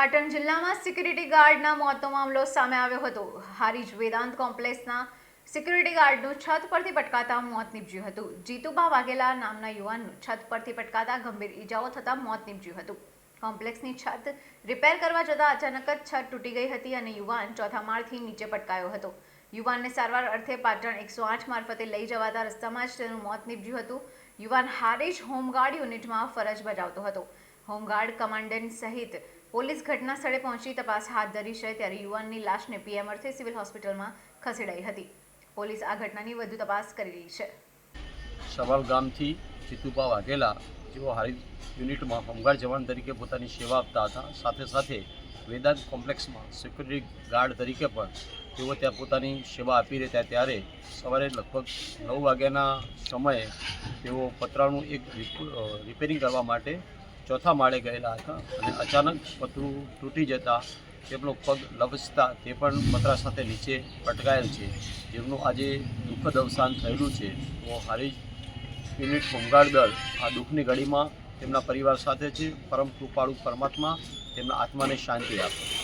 પાટણ જિલ્લામાં સિક્યુરિટી ગાર્ડના મોતનો મામલો સામે આવ્યો હતો. હારીજ વેદાંત કોમ્પ્લેક્સના સિક્યુરિટી ગાર્ડનું છત પરથી પટકાતા મોત નીપજ્યું હતું. જીતુબા વાઘેલા નામના યુવાનનું છત પરથી પટકાતા ગંભીર ઈજાઓ થતાં મોત નીપજ્યું હતું. કોમ્પ્લેક્સની છત રિપેર કરવા જતાં અચાનક જ છત તૂટી ગઈ હતી અને યુવાન ચોથા માળથી નીચે પટકાયો હતો. યુવાનને સારવાર અર્થે પાટણ એકસો આઠ મારફતે લઈ જવાતા રસ્તામાં જ તેનું મોત નીપજ્યું હતું. યુવાન હારીજ હોમગાર્ડ યુનિટમાં ફરજ બજાવતો હતો. હોમગાર્ડ કમાન્ડન્ટ સહિત પોલીસ ઘટના સ્થળે પહોંચી તપાસ હાથ ધરી છે ત્યારે યુવાનની લાશને પીએમ સિવિલ હોસ્પિટલમાં ખસેડાઈ હતી. પોલીસ આ ઘટનાની વધુ તપાસ કરી રહી છે. સવાલ ગામથી જીતુભા વાઘેલા, જેઓ હારી યુનિટમાં હોમગાર્ડ જવાન તરીકે પોતાની સેવા આપતા હતા, સાથે સાથે વેદાંત કોમ્પ્લેક્સમાં સિક્યુરિટી ગાર્ડ તરીકે પણ તેઓ ત્યાં પોતાની સેવા આપી રહ્યા ત્યારે સવારે લગભગ નવ વાગ્યાના સમયે તેઓ પતરાનું એક રિપેરિંગ કરવા માટે ચોથા માળે ગયેલા હતા અને અચાનક પતરું તૂટી જતાં તેમનો પગ લપસતા તે પણ પતરા સાથે નીચે પટકાયેલ છે. જેમનું આજે દુઃખદ અવસાન થયેલું છે. તો હારી યુનિટ હોમગાર્ડ દળ આ દુઃખની ઘડીમાં તેમના પરિવાર સાથે છે. પરમ કૃપાળુ પરમાત્મા તેમના આત્માને શાંતિ આપે.